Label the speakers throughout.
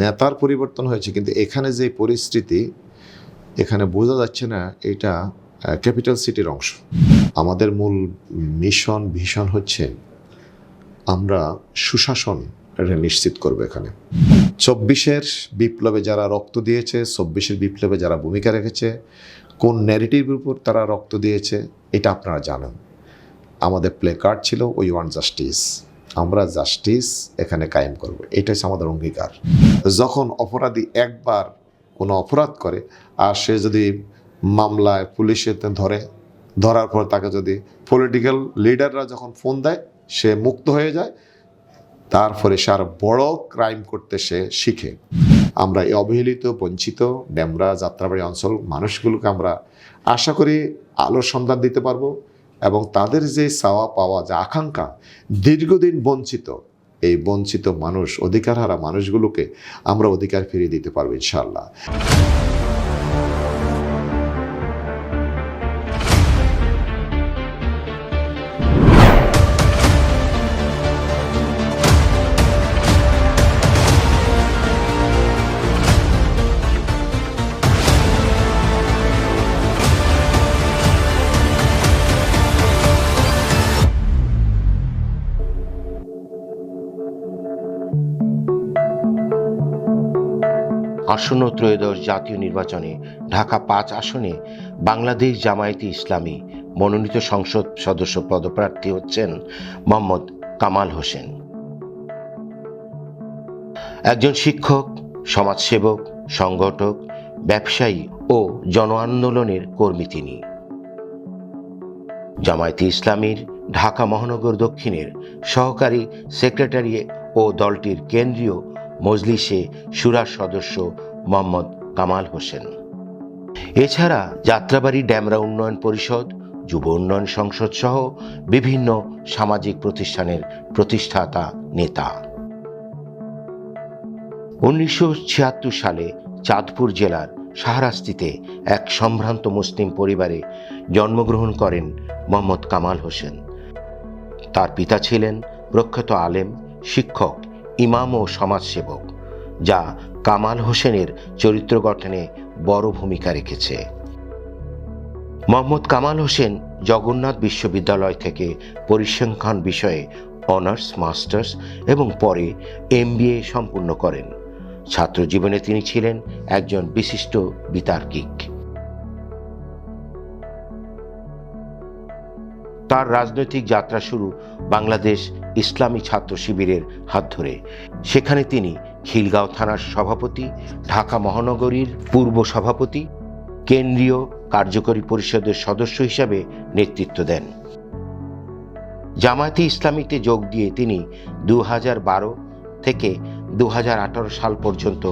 Speaker 1: নেতার পরিবর্তন হয়েছে, কিন্তু এখানে যে পরিস্থিতি, এখানে বোঝা যাচ্ছে না এটা ক্যাপিটাল সিটির অংশ। আমাদের মূল মিশন ভীষণ হচ্ছে আমরা সুশাসন এটা নিশ্চিত করব এখানে। চব্বিশের বিপ্লবে যারা রক্ত দিয়েছে, চব্বিশের বিপ্লবে যারা ভূমিকা রেখেছে, কোন ন্যারেটিভের উপর তারা রক্ত দিয়েছে, এটা আপনারা জানেন। আমাদের প্লে কার্ড ছিল উই ওয়ান্ট জাস্টিস আমরা জাস্টিস এখানে কায়েম করব। এটা হচ্ছে আমাদের অঙ্গীকার। যখন অপরাধী একবার কোনো অপরাধ করে, আর সে যদি মামলায় পুলিশে ধরে, ধরার পর তাকে যদি পলিটিক্যাল লিডাররা যখন ফোন দেয়, সে মুক্ত হয়ে যায়। তারপরে সে আর বড় ক্রাইম করতে সে শিখে। আমরা এই অবহেলিত, বঞ্চিত, ডেমরা, যাত্রাবাড়ি অঞ্চল মানুষগুলোকে আমরা আশা করি আলোর সন্ধান দিতে পারব। এবং তাদের যে সাওয়া পাওয়া যে আকাঙ্ক্ষা, দীর্ঘদিন বঞ্চিত, এই বঞ্চিত মানুষ, অধিকারহারা মানুষগুলোকে আমরা অধিকার ফিরিয়ে দিতে পারব ইনশাআল্লাহ।
Speaker 2: আসন্ন ত্রয়োদশ জাতীয় নির্বাচনে ঢাকা পাঁচ আসনে বাংলাদেশ জামায়াতে ইসলামী মনোনীত সংসদ সদস্য পদপ্রার্থী হচ্ছেন মোহাম্মদ কামাল হোসেন। একজন শিক্ষক, সমাজসেবক, সংগঠক, ব্যবসায়ী ও জন আন্দোলনের কর্মী তিনি। জামায়াতে ইসলামীর ঢাকা মহানগর দক্ষিণের সহকারী সেক্রেটারি ও দলটির কেন্দ্রীয় মজলিসে সুরার সদস্য মোহাম্মদ কামাল হোসেন। এছাড়া যাত্রাবাড়ি ড্যামরা উন্নয়ন পরিষদ, যুব উন্নয়ন সংসদ সহ বিভিন্ন সামাজিক প্রতিষ্ঠানের প্রতিষ্ঠাতা নেতা। উনিশশো ছিয়াত্তর সালে চাঁদপুর জেলার শাহরাস্তিতে এক সম্ভ্রান্ত মুসলিম পরিবারে জন্মগ্রহণ করেন মোহাম্মদ কামাল হোসেন। তার পিতা ছিলেন প্রখ্যাত আলেম, শিক্ষক, ইমাম ও সমাজসেবক। যা কামাল হোসেনের চরিত্র গঠনে বড় ভূমিকা রেখেছে। মোহাম্মদ কামাল হোসেন জগন্নাথ বিশ্ববিদ্যালয় থেকে পরিসংখ্যান বিষয়ে অনার্স, মাস্টার্স এবং পরে এমবিএ সম্পূর্ণ করেন। ছাত্র জীবনে তিনি ছিলেন একজন বিশিষ্ট বিতার্কিক। তার রাজনৈতিক যাত্রা শুরু বাংলাদেশ ইসলামী ছাত্র শিবিরের হাত ধরে। সেখানে তিনি খিলগাঁও থানার সভাপতি, ঢাকা মহানগরীর পূর্ব সভাপতি, কেন্দ্রীয় কার্যকরী পরিষদের সদস্য হিসাবে নেতৃত্ব দেন। জামায়াতে ইসলামীতে যোগ দিয়ে তিনি দু বারো থেকে দু হাজার আঠারো সাল পর্যন্ত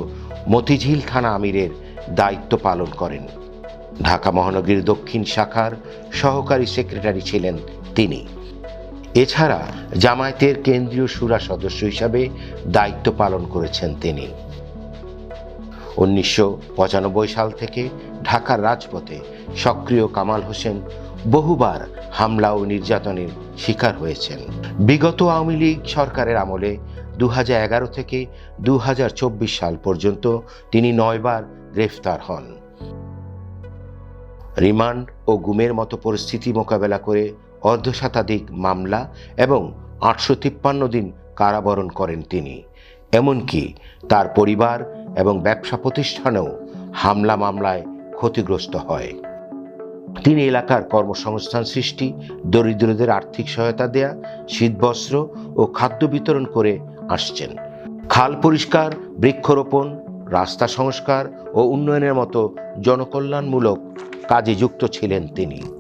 Speaker 2: মতিঝিল থানা আমিরের দায়িত্ব পালন করেন। ঢাকা মহানগরীর দক্ষিণ শাখার সহকারী সেক্রেটারি ছিলেন তিনি। এছাড়া জামায়াতের কেন্দ্রীয় সুরা সদস্য হিসাবে দায়িত্ব পালন করেছেন তিনি। উনিশশো পঁচানব্বই সাল থেকে ঢাকার রাজপথে সক্রিয় কামাল হোসেন বহুবার হামলা ও নির্যাতনের শিকার হয়েছেন। বিগত আওয়ামী লীগ সরকারের আমলে দু হাজার এগারো থেকে দু হাজার চব্বিশ সাল পর্যন্ত তিনি নয়বার গ্রেফতার হন। রিমান্ড ও গুমের মতো পরিস্থিতি মোকাবেলা করে অর্ধশতাধিক মামলা এবং আটশো তিপ্পান্ন দিন কারাবরণ করেন তিনি। এমনকি তার পরিবার এবং ব্যবসা প্রতিষ্ঠানেও হামলা মামলায় ক্ষতিগ্রস্ত হয়। তিনি এলাকার কর্মসংস্থান সৃষ্টি, দরিদ্রদের আর্থিক সহায়তা দেয়া, শীতবস্ত্র ও খাদ্য বিতরণ করে আসছেন। খাল পরিষ্কার, বৃক্ষরোপণ, রাস্তা সংস্কার ও উন্নয়নের মতো জনকল্যাণমূলক কাজে যুক্ত ছিলেন তিনি।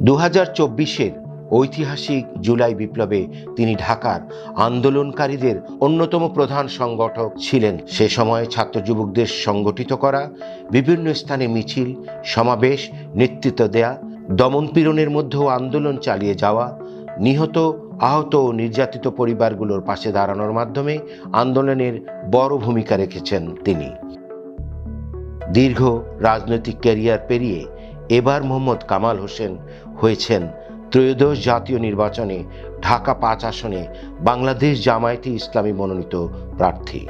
Speaker 2: দু হাজার চব্বিশের ঐতিহাসিক জুলাই বিপ্লবে তিনি ঢাকার আন্দোলনকারীদের অন্যতম প্রধান সংগঠক ছিলেন। সে সময় ছাত্র যুবকদের সংগঠিত করা, বিভিন্ন স্থানে মিছিল, সমাবেশ, নেতৃত্ব দেয়া দমনপীড়নের মধ্যেও আন্দোলন চালিয়ে যাওয়া, নিহত, আহত ও নির্যাতিত পরিবারগুলোর পাশে দাঁড়ানোর মাধ্যমে আন্দোলনের বড় ভূমিকা রেখেছেন তিনি। দীর্ঘ রাজনৈতিক ক্যারিয়ার পেরিয়ে এবার মোহাম্মদ কামাল হোসেন হয়েছেন ত্রয়োদশ জাতীয় নির্বাচনে ঢাকা পাঁচ আসনে বাংলাদেশ জামায়াতে ইসলামী মনোনীত প্রার্থী।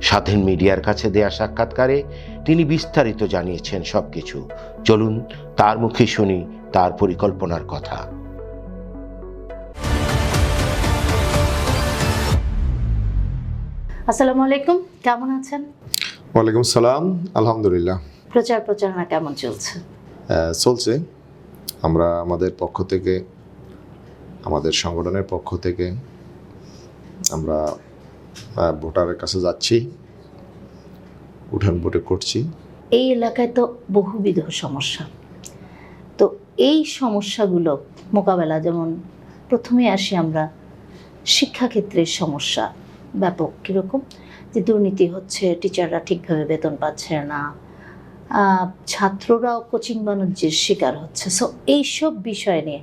Speaker 2: স্বাধীন মিডিয়ার কাছে দেয়া সাক্ষাৎকারে তিনি বিস্তারিত জানিয়েছেন সবকিছু। চলুন তার মুখে শুনি তার পরিকল্পনার কথা।
Speaker 3: আসসালামু আলাইকুম কেমন আছেন?
Speaker 1: ওয়ালাইকুম সালাম আলহামদুলিল্লাহ।
Speaker 3: প্রচার প্রচারণা কেমন চলছে?
Speaker 1: চলছে। আমরা আমাদের পক্ষ থেকে, আমাদের সংগঠনের পক্ষ থেকে আমরা ভোটারের কাছে যাচ্ছি, উঠান বটে করছি।
Speaker 3: এই এলাকায় তো বহুবিধ সমস্যা। তো এই সমস্যাগুলো মোকাবেলা, যেমন প্রথমে আসি আমরা, শিক্ষাক্ষেত্রের সমস্যা ব্যাপক কীরকম, যে দুর্নীতি হচ্ছে, টিচাররা ঠিকভাবে বেতন পাচ্ছে না ছাত্ররাও কোচিং বাণিজ্যের শিকার হচ্ছে। সো এইসব বিষয় নিয়ে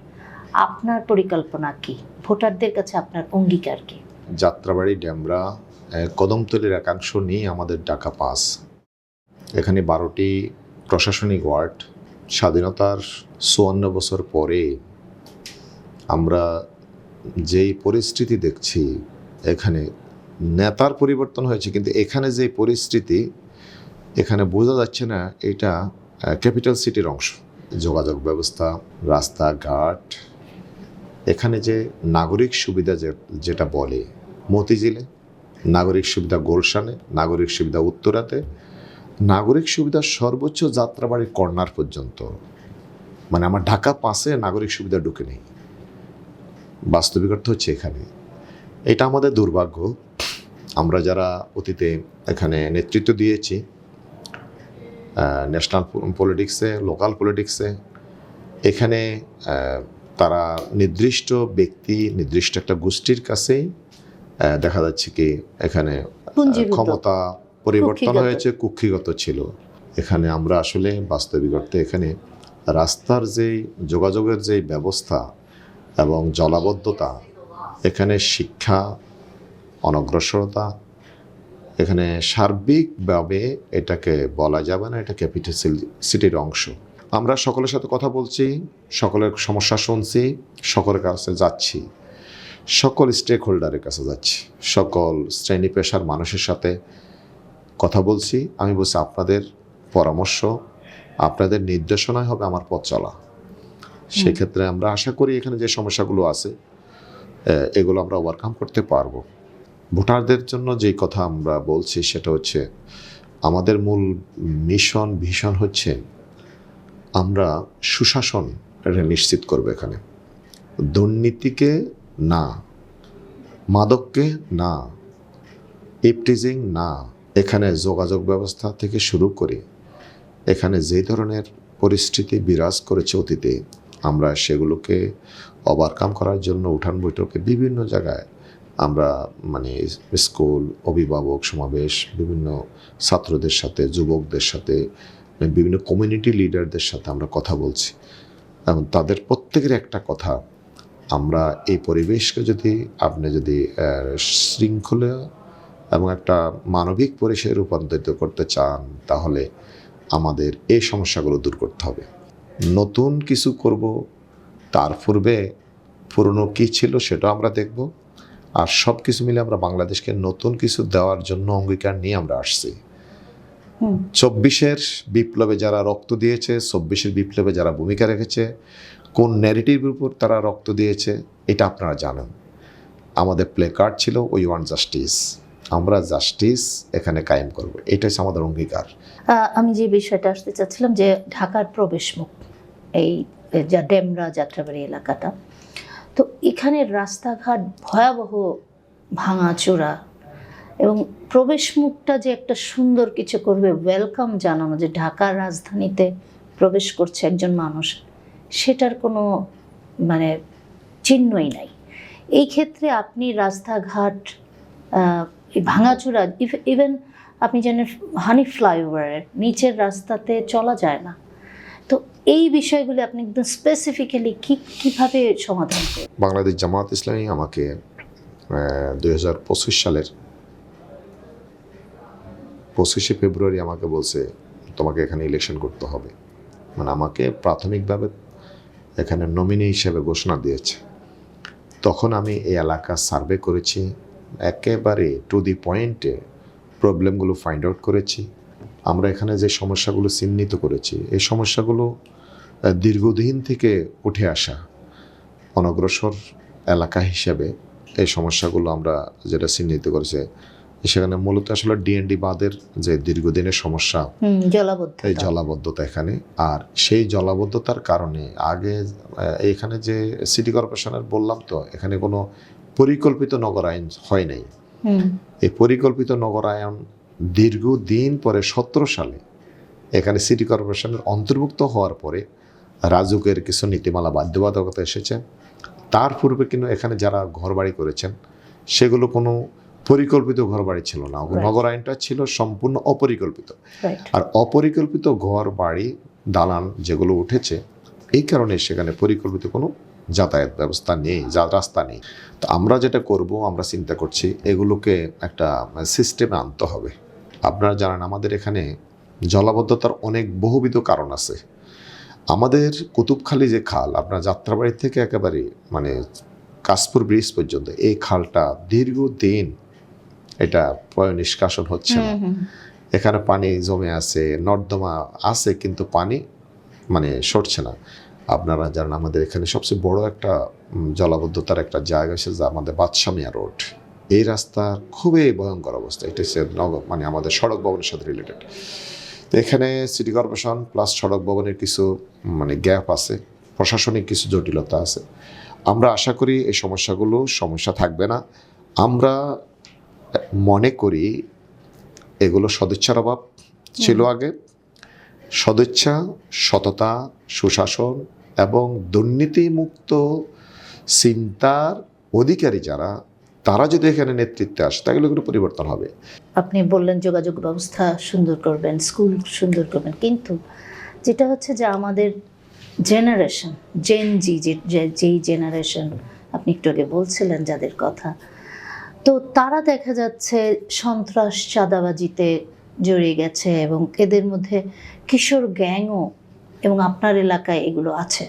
Speaker 3: আপনার পরিকল্পনা কি? ভোটারদের কাছে আপনার অঙ্গীকার কি?
Speaker 1: যাত্রাবাড়ি ড্যামরা কদমতলির একাংশ নিয়ে আমাদের ডাকা পাস। এখানে বারোটি প্রশাসনিক ওয়ার্ড। স্বাধীনতার চুয়ান্ন বছর পরে আমরা যেই পরিস্থিতি দেখছি, এখানে নেতার পরিবর্তন হয়েছে, কিন্তু এখানে যে পরিস্থিতি এখানে বোঝা যাচ্ছে না এটা ক্যাপিটাল সিটির অংশ। যোগাযোগ ব্যবস্থা, রাস্তাঘাট, এখানে যে নাগরিক সুবিধা যেটা বলে মতিঝিলে, নাগরিক সুবিধা গোলশানে, নাগরিক সুবিধা উত্তরাতে, নাগরিক সুবিধা সর্বোচ্চ যাত্রাবাড়ির কর্নার পর্যন্ত। মানে আমার ঢাকা পাশে নাগরিক সুবিধা ঢুকে নেই। বাস্তবিক অর্থ হচ্ছে এখানে। এটা আমাদের দুর্ভাগ্য। আমরা যারা অতীতে এখানে নেতৃত্ব দিয়েছি ন্যাশনাল পলিটিক্সে লোকাল পলিটিক্সে এখানে তারা নির্দিষ্ট ব্যক্তি নির্দিষ্ট একটা গোষ্ঠীর কাছেই দেখা যাচ্ছে কি এখানে ক্ষমতা পরিবর্তন হয়েছে কুক্ষিগত ছিল। এখানে আমরা আসলে বাস্তবিক অর্থে এখানে রাস্তার যেই যোগাযোগের যেই ব্যবস্থা এবং জলাবদ্ধতা এখানে শিক্ষা অনগ্রসরতা এখানে সার্বিকভাবে এটাকে বলা যাবে না এটা ক্যাপিটাল সিটির অংশ। আমরা সকলের সাথে কথা বলছি সকলের সমস্যা শুনছি সকলের কাছে যাচ্ছি সকল স্টেক হোল্ডারের কাছে যাচ্ছি সকল শ্রেণি পেশার মানুষের সাথে কথা বলছি। আমি বলছি আপনাদের পরামর্শ আপনাদের নির্দেশনায় হবে আমার পথ চলা। সেক্ষেত্রে আমরা আশা করি এখানে যে সমস্যাগুলো আছে এগুলো আমরা ওভারকাম করতে পারব। ভোটারদের জন্য যেই কথা আমরা বলছি সেটা হচ্ছে, আমাদের মূল মিশন ভীষণ হচ্ছে, আমরা সুশাসন এটা নিশ্চিত করব এখানে। দুর্নীতিকে না, মাদককে না, ইপটিজিং না, এখানে যোগাযোগ ব্যবস্থা থেকে শুরু করে, এখানে যে ধরনের পরিস্থিতি বিরাজ করেছে অতীতে, আমরা সেগুলোকে ওভারকাম করার জন্য উঠান বৈঠকে বিভিন্ন জায়গায় আমরা মানে স্কুল, অভিভাবক সমাবেশ, বিভিন্ন ছাত্রদের সাথে, যুবকদের সাথে বিভিন্ন কমিউনিটি লিডারদের সাথে আমরা কথা বলছি। এবং তাদের প্রত্যেকের একটা কথা, আমরা এই পরিবেশকে যদি, আপনি যদি শৃঙ্খলা এবং একটা মানবিক পরিসরে রূপান্তরিত করতে চান, তাহলে আমাদের এই সমস্যাগুলো দূর করতে হবে। নতুন কিছু করব, তার পূর্বে পুরনো কী ছিল সেটা আমরা দেখব। আর সব কিছু মিলে আমরা বাংলাদেশকে নতুন কিছু দেওয়ার জন্য অঙ্গীকার নিয়ে আমরা আসছি। চব্বিশের বিপ্লবে যারা রক্ত দিয়েছে চব্বিশের বিপ্লবে যারা ভূমিকা রেখেছে কোন ন্যারেটিভের উপর তারা রক্ত দিয়েছে এটা আপনারা জানেন। আমাদের প্লে কার্ড ছিল উই ওয়ান জাস্টিস আমরা জাস্টিস এখানে কায়েম করব। এটা হচ্ছে আমাদের অঙ্গীকার।
Speaker 3: আমি যে বিষয়টা আসতে চাচ্ছিলাম যে ঢাকার প্রবেশমুখ এই যা ডেমরা যাত্রাবাড়ি এলাকাটা তো এখানে রাস্তাঘাট ভয়াবহ ভাঙাচোরা এবং প্রবেশমুখটা যে একটা সুন্দর কিছু করবে ওয়েলকাম জানানো, যে ঢাকার রাজধানীতে প্রবেশ করছে একজন মানুষ, সেটার কোনো মানে চিহ্নই নাই। এই ক্ষেত্রে আপনি রাস্তাঘাট ভাঙাচোরা ইভেন আপনি জানেন হানি ফ্লাইওভারের নিচের রাস্তাতে চলা যায় না। এই বিষয়গুলি আপনি একদম স্পেসিফিক্যালি কি, কীভাবে সমাধান করবেন?
Speaker 1: বাংলাদেশ জামাত ইসলামী আমাকে দুই হাজার পঁচিশ সালের পঁচিশে ফেব্রুয়ারি আমাকে বলছে, তোমাকে এখানে ইলেকশন করতে হবে। মানে আমাকে প্রাথমিকভাবে এখানে নমিনি হিসেবে ঘোষণা দিয়েছে। তখন আমি এই এলাকা সার্ভে করেছি, একেবারে টু দি পয়েন্টে প্রবলেমগুলো ফাইন্ড আউট করেছি। আমরা এখানে যে সমস্যাগুলো চিহ্নিত করেছি, এই সমস্যাগুলো দীর্ঘদিন থেকে উঠে আসা অনগ্রসর এলাকা হিসেবে এই সমস্যাগুলো আমরা যেটা চিহ্নিত করেছে সেখানে মূলত আসলে ডিএনডি বাঁধের যে দীর্ঘদিনের সমস্যা এই জলাবদ্ধতা এখানে। আর সেই জলাবদ্ধতার কারণে আগে এখানে যে সিটি কর্পোরেশনের বললাম তো এখানে কোনো পরিকল্পিত নগরায়ন হয় নাই। এই পরিকল্পিত নগরায়ন দীর্ঘদিন পরে সতেরো সালে এখানে সিটি কর্পোরেশনের অন্তর্ভুক্ত হওয়ার পরে রাজুকের কিছু নীতিমালা বাধ্যবাধকতা এসেছে। তার পূর্বে কিন্তু এখানে যারা ঘরবাড়ি করেছেন সেগুলো কোনো পরিকল্পিত ঘরবাড়ি ছিল না।
Speaker 3: নগর
Speaker 1: আইনটা ছিল সম্পূর্ণ অপরিকল্পিত। আর অপরিকল্পিত ঘর বাড়ি দালান যেগুলো উঠেছে এই কারণে সেখানে পরিকল্পিত কোনো যাতায়াত ব্যবস্থা নেই যা রাস্তা নেই। তো আমরা যেটা করব আমরা চিন্তা করছি এগুলোকে একটা সিস্টেমে আনতে হবে। আপনারা জানেন আমাদের এখানে জলাবদ্ধতার অনেক বহুবিধ কারণ আছে। আমাদের কুতুবখালী যে খাল আপনার যাত্রাবাড়ি থেকে একেবারে মানে কাশপুর ব্রিজ পর্যন্ত এই খালটা দীর্ঘদিন এটা পয় নিষ্কাশন হচ্ছে না। এখানে পানি জমে আছে নর্দমা আছে কিন্তু পানি মানে সরছে না। আপনারা জানেন আমাদের এখানে সবচেয়ে বড় একটা জলাবদ্ধতার একটা জায়গা হচ্ছে যে আমাদের বাদশামিয়া রোড। এই রাস্তার খুবই ভয়ঙ্কর অবস্থা। এটা হচ্ছে নগর মানে আমাদের সড়ক ভবনের সাথে রিলেটেড তো এখানে সিটি কর্পোরেশন প্লাস সড়ক ভবনের কিছু মানে গ্যাপ আছে প্রশাসনিক কিছু জটিলতা আছে। আমরা আশা করি এই সমস্যাগুলো সমস্যা থাকবে না। আমরা মনে করি এগুলো সদিচ্ছার অভাব ছিল আগে। সদিচ্ছা সততা সুশাসন এবং দুর্নীতিমুক্ত চিন্তার অধিকারী যারা তারা যদি এখানে নেতৃত্বে আসে, তাহলে এগুলো পরিবর্তন হবে।
Speaker 3: আপনি বললেন যোগাযোগ ব্যবস্থা সুন্দর করবেন, স্কুল সুন্দর করবেন, কিন্তু যেটা হচ্ছে যে আমাদের জেনারেশন জেন জি যেই জেনারেশন আপনি একটু আগে বলছিলেন যাদের কথা, তো তারা দেখা যাচ্ছে সন্ত্রাস চাঁদাবাজিতে জড়িয়ে গেছে এবং এদের মধ্যে কিশোর গ্যাংও এবং আপনার এলাকায় এগুলো আছে।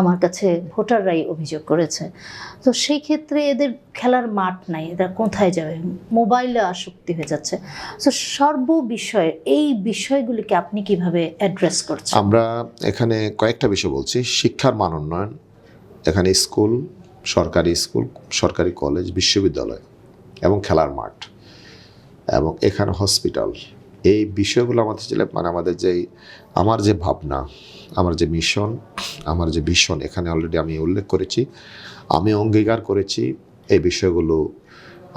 Speaker 3: আমার কাছে ভোটাররাই অভিযোগ করেছে। তো সেই ক্ষেত্রে এদের খেলার মাঠ নাই, এরা কোথায় যাবে? মোবাইলে আসক্তি হয়ে যাচ্ছে। তো সর্ব বিষয়ে এই বিষয়গুলিকে আপনি কীভাবে অ্যাড্রেস করছেন?
Speaker 1: আমরা এখানে কয়েকটা বিষয় বলছি। শিক্ষার মান উন্নয়ন, এখানে স্কুল, সরকারি স্কুল, সরকারি কলেজ, বিশ্ববিদ্যালয় এবং খেলার মাঠ এবং এখানে হসপিটাল। এই বিষয়গুলো আমাদের ছিল মানে আমাদের যেই আমার যে ভাবনা, আমার যে মিশন আমার যে ভিশন এখানে অলরেডি আমি উল্লেখ করেছি, আমি অঙ্গীকার করেছি, এই বিষয়গুলো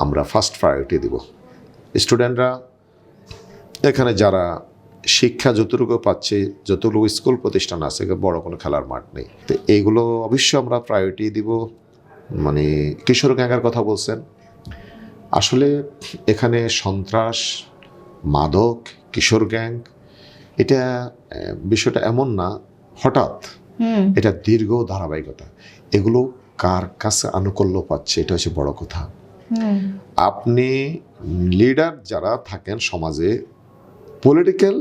Speaker 1: আমরা ফার্স্ট প্রায়োরিটি দিব। স্টুডেন্টরা এখানে যারা শিক্ষা যতটুকু পাচ্ছে, যতটুকু স্কুল প্রতিষ্ঠান আছে বড় কোনো খেলার মাঠ নেই। তো এইগুলো অবশ্যই আমরা প্রায়োরিটি দিব। মানে কিশোর গ্যাংয়ের কথা বলছেন। আসলে এখানে সন্ত্রাস, মাদক, কিশোর গ্যাং এটা বিষয়টা এমন না হঠাৎ এটা দীর্ঘ ধারাবাহিকতা। এগুলো কার কাছে আনুকূল্য পাচ্ছে এটা হচ্ছে বড় কথা। আপনি লিডার যারা থাকেন সমাজে পলিটিক্যাল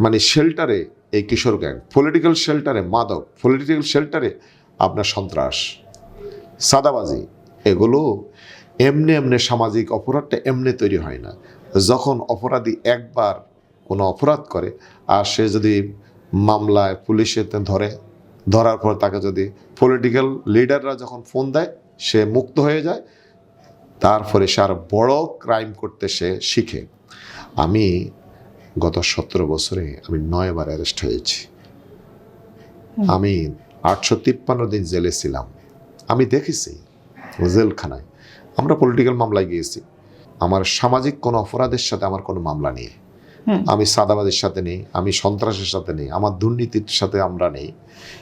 Speaker 1: মানে শেল্টারে এই কিশোর গ্যাং পলিটিক্যাল শেল্টারে মাদক পলিটিক্যাল শেল্টারে আপনার সন্ত্রাস সাদাবাজি এগুলো এমনি এমনি সামাজিক অপরাধটা এমনি তৈরি হয় না। যখন অপরাধী একবার কোনো অপরাধ করে আর সে যদি মামলায় পুলিশে ধরে ধরার পর তাকে যদি পলিটিক্যাল লিডাররা যখন ফোন দেয় সে মুক্ত হয়ে যায়। তারপরে সে আর বড় ক্রাইম করতে সে শিখে। আমি গত সতেরো বছরে আমি নয়বার অ্যারেস্ট হয়েছি। আমি আটশো তিপ্পান্ন দিন জেলে ছিলাম। আমি দেখেছি জেলখানায়। আমরা পলিটিক্যাল মামলায় গিয়েছি। আমার সামাজিক কোনো অপরাধের সাথে আমার কোনো মামলা নেই। আমি সাদাবাদের সাথে নেই আমি সন্ত্রাসের সাথে নেই আমার দুর্নীতির সাথে আমরা নেই।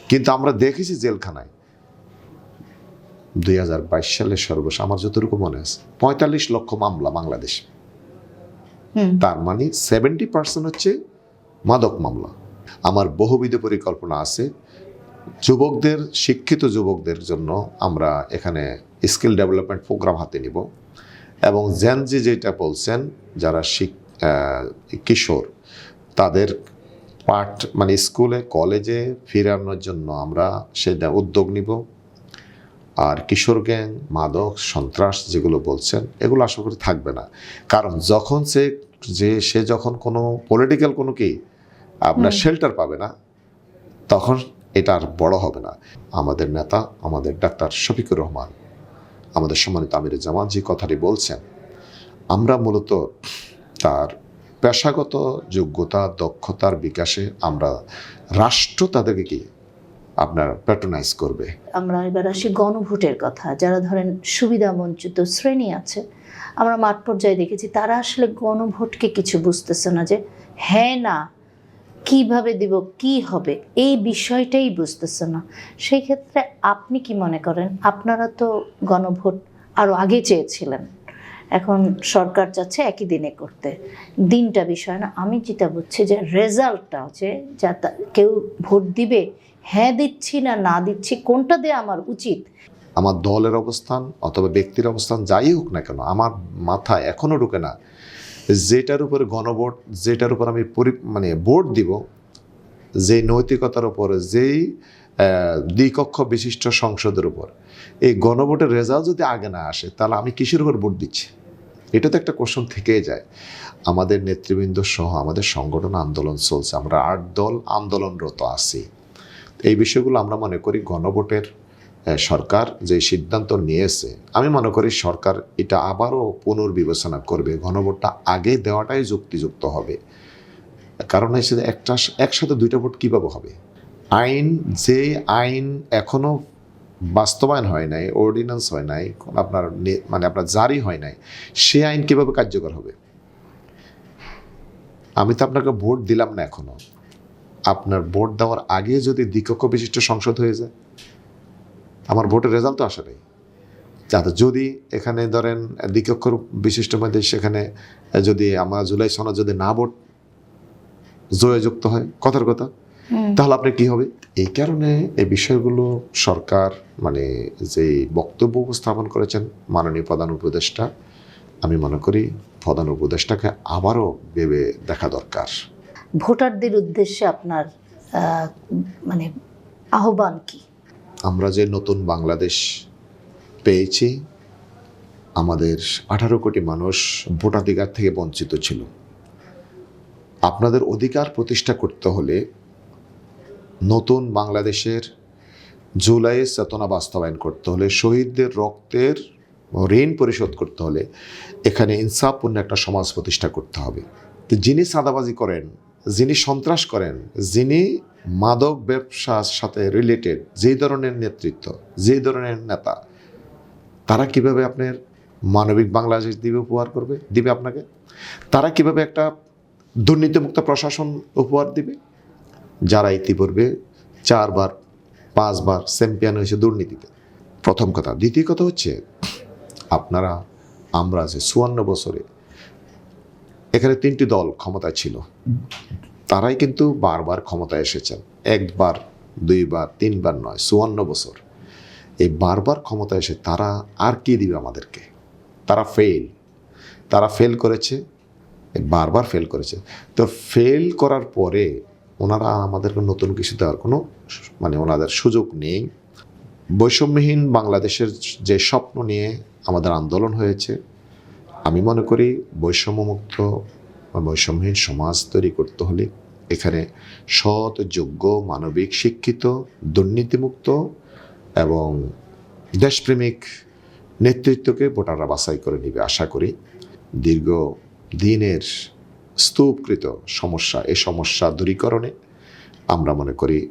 Speaker 1: কিন্তু আমরা দেখেছি জেলখানায়। দুই হাজার বাইশ সালের সর্বশেষ আমার যতটুকু মনে আছে পঁয়তাল্লিশ লক্ষ মামলা বাংলাদেশ। তার মানে সেভেন্টি পার্সেন্ট হচ্ছে মাদক মামলা। আমার বহুবিধ পরিকল্পনা আছে। যুবকদের শিক্ষিত যুবকদের জন্য আমরা এখানে স্কিল ডেভেলপমেন্ট প্রোগ্রাম হাতে নিব। এবং জেনজি যেটা বলছেন যারা শিক- আহ, কিশোর তাদের পাঠ মানে স্কুলে কলেজে ফিরানোর জন্য আমরা সেটা উদ্যোগ নিব। আর কিশোর গ্যাং মাদক সন্ত্রাস যেগুলো বলছেন এগুলো আশা করি থাকবে না। কারণ যখন সে যে সে যখন কোনো পলিটিক্যাল কোনো কি আপনার শেল্টার পাবে না তখন এটা আর বড় হবে না। আমাদের নেতা আমাদের ডাক্তার শফিকুর রহমান আমাদের সম্মানিত আমির জামান যে কথাটি বলছেন আমরা মূলত তার পেশাগত যোগ্যতা, দক্ষতার বিকাশে আমরা রাষ্ট্র তাদেরকে কি আপনার প্যাট্রোনাইজ করবে?
Speaker 3: আমরা এবার আসি গণভোটের কথা। যারা ধরেন সুবিধা বঞ্চিত শ্রেণি আছে, আমরা মাঠ পর্যায়ে দেখেছি তারা আসলে গণভোটকে কিছু বুঝতেছে না যে হ্যাঁ না, কীভাবে দিব, কি হবে? এই বিষয়টাই বুঝতেছে না। সেই ক্ষেত্রে আপনি কি মনে করেন? আপনারা তো গণভোট আরও আগে চেয়েছিলেন। এখন সরকার চাচ্ছে একই দিনে করতে। দিনটা বিষয় না, আমি যেটা বুঝছি যে রেজাল্টটা হচ্ছে যা কেউ ভোট দিবে হ্যাঁ দিচ্ছি না না দিচ্ছি, কোনটা দিয়ে আমার উচিত?
Speaker 1: আমার দলের অবস্থান অথবা ব্যক্তির অবস্থান যাই হোক না কেন, আমার মাথায় এখনও ঢুকে না। যেটার উপরে গণভোট, যেটার উপর আমি পরি মানে ভোট দিব যে নৈতিকতার উপর, যেই দ্বিকক্ষ বিশিষ্ট সংসদের উপর এই গণভোটের রেজাল্ট যদি আগে না আসে, তাহলে আমি কিসের উপর ভোট দিচ্ছি? এটা তো একটা কোশ্চেন থেকেই যায়। আমাদের নেতৃবৃন্দ সহ আমাদের সংগঠন আন্দোলন চলছে, আমরা আট দল আন্দোলনরত আছি। এই বিষয়গুলো আমরা মনে করি গণভোটের সরকার যে সিদ্ধান্ত নিয়েছে, আমি মনে করি সরকার এটা আবারও পুনর্বিবেচনা করবে, গণভোটটা আগে দেওয়াটাই যুক্তিযুক্ত হবে। কারণ হচ্ছে একটা, একসাথে দুইটা ভোট কীভাবে হবে? আইন যে আইন এখনও বাস্তবায়ন হয় নাই অর্ডিন্যান্স হয় নাই, আপনার মানে আপনার জারি হয় নাই, সে আইন কীভাবে কার্যকর হবে? আমি তো আপনাকে ভোট দিলাম না এখনও। আপনার ভোট দেওয়ার আগে যদি দ্বিকক্ষ বিশিষ্ট সংসদ হয়ে যায়, আমার ভোটের রেজাল্ট তো আসে নাই। যাতে যদি এখানে ধরেন দ্বিকক্ষর বিশিষ্ট মধ্যে সেখানে যদি আমার জুলাই সনদ যদি না ভোট জয়যুক্ত হয়, কথার কথা। তাহলে আপনার কি হবে? এই কারণে এই বিষয়গুলো সরকার মানে যে বক্তব্য উপস্থাপন করেছেন মাননীয় প্রধান উপদেষ্টা আমি মনে করি প্রধান উপদেষ্টাকে আবারও ভেবে দেখা দরকার।
Speaker 3: ভোটারদের উদ্দেশ্যে আপনার মানে আহ্বান কি?
Speaker 1: আমরা যে নতুন বাংলাদেশ পেয়েছি আমাদের আঠারো কোটি মানুষ ভোটাধিকার থেকে বঞ্চিত ছিল। আপনাদের অধিকার প্রতিষ্ঠা করতে হলে নতুন বাংলাদেশের জুলাইয়ের চেতনা বাস্তবায়ন করতে হলে, শহীদদের রক্তের ঋণ পরিশোধ করতে হলে এখানে ইনসাফপূর্ণ একটা সমাজ প্রতিষ্ঠা করতে হবে। তো যিনি সাদাবাজি করেন, যিনি সন্ত্রাস করেন, যিনি মাদক ব্যবসার সাথে রিলেটেড যেই ধরনের নেতৃত্ব যেই ধরনের নেতা, তারা কীভাবে আপনার মানবিক বাংলাদেশ দিবে উপহার করবে, দিবে আপনাকে? তারা কীভাবে একটা দুর্নীতিমুক্ত প্রশাসন উপহার দিবে? যারা ইতিপূর্বে চারবার, পাঁচবার চ্যাম্পিয়ন হয়েছে দুর্নীতিতে। প্রথম কথা। দ্বিতীয় কথা হচ্ছে, আপনারা, আমরা যে চুয়ান্ন বছরে এখানে তিনটি দল ক্ষমতায় ছিল, তারাই কিন্তু বারবার ক্ষমতায় এসেছেন। একবার, দুইবার, তিনবার নয়, চুয়ান্ন বছর। এই বারবার ক্ষমতা এসে তারা আর কি দিবে আমাদেরকে? তারা ফেল তারা ফেল করেছে, বারবার ফেল করেছে। তো ফেল করার পরে ওনারা আমাদেরকে নতুন কিছু দেওয়ার কোনো মানে ওনাদের সুযোগ নেই। বৈষম্যহীন বাংলাদেশের যে স্বপ্ন নিয়ে আমাদের আন্দোলন হয়েছে, আমি মনে করি বৈষম্যমুক্ত বা বৈষম্যহীন সমাজ তৈরি করতে হলে এখানে সৎ, যোগ্য, মানবিক, শিক্ষিত, দুর্নীতিমুক্ত এবং দেশপ্রেমিক নেতৃত্বকে ভোটাররা বাছাই করে নেবে। আশা করি দীর্ঘ দিনের স্তূপকৃত সমস্যা এই সমস্যা দূরীকরণে আমরা মনে করি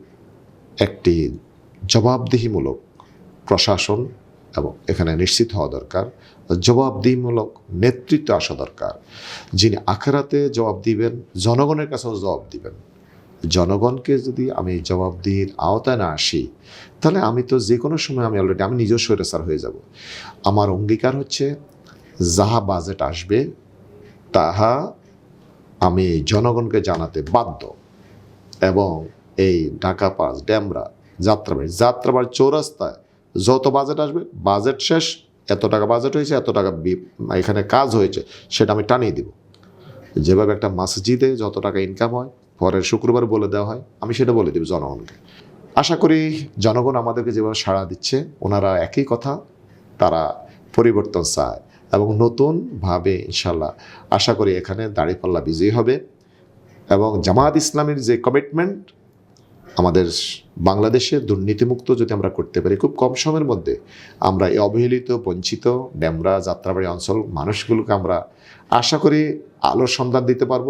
Speaker 1: একটি জবাবদিহিমূলক প্রশাসন এবং এখানে নিশ্চিত হওয়া দরকার, জবাবদিহিমূলক নেতৃত্ব আসা দরকার। যিনি আখেরাতে জবাব দিবেন, জনগণের কাছেও জবাব দিবেন। জনগণকে যদি আমি জবাবদিহির আওতায় না আসি, তাহলে আমি তো যে কোনো সময় আমি অলরেডি আমি নিজেও স্বৈরাচার হয়ে যাব। আমার অঙ্গীকার হচ্ছে, যাহা বাজেট আসবে, তাহা আমি জনগণকে জানাতে বাধ্য। এবং এই ঢাকা পাস ড্যামরা যাত্রাবাড়ি যাত্রাবাড়ি চৌরাস্তায় যত বাজেট আসবে, বাজেট শেষ, এত টাকা বাজেট হয়েছে, এত টাকা এখানে কাজ হয়েছে, সেটা আমি টানিয়ে দিব। যেভাবে একটা মসজিদে যত টাকা ইনকাম হয়, পরের শুক্রবার বলে দেওয়া হয়, আমি সেটা বলে দিব জনগণকে। আশা করি জনগণ আমাদেরকে যেভাবে সাড়া দিচ্ছে, ওনারা একই কথা, তারা পরিবর্তন চায়। এবং নতুনভাবে ইনশাল্লাহ আশা করি এখানে দাঁড়িপাল্লা বিজয়ী হবে। এবং জামাত ইসলামের যে কমিটমেন্ট আমাদের বাংলাদেশে দুর্নীতিমুক্ত যদি আমরা করতে পারি, খুব কম সময়ের মধ্যে আমরা এই অবহেলিত, বঞ্চিত, ডেমরা, যাত্রাবাড়ি অঞ্চল মানুষগুলোকে আমরা আশা করি আলোর সন্ধান দিতে পারব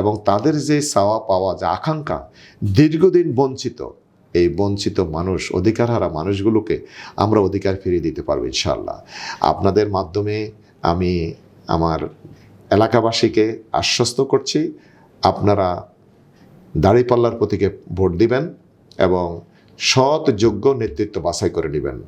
Speaker 1: এবং তাদের যে চাওয়া পাওয়া, যে আকাঙ্ক্ষা, দীর্ঘদিন বঞ্চিত এই বঞ্চিত মানুষ অধিকার হারা মানুষগুলোকে আমরা অধিকার ফিরিয়ে দিতে পারব ইনশাল্লাহ আপনাদের মাধ্যমে আমি আমার এলাকাবাসীকে আশ্বস্ত করছি, আপনারা দাড়িপাল্লার প্রতীকে ভোট দিবেন এবং সৎ, যোগ্য নেতৃত্ব বাছাই করে নেবেন।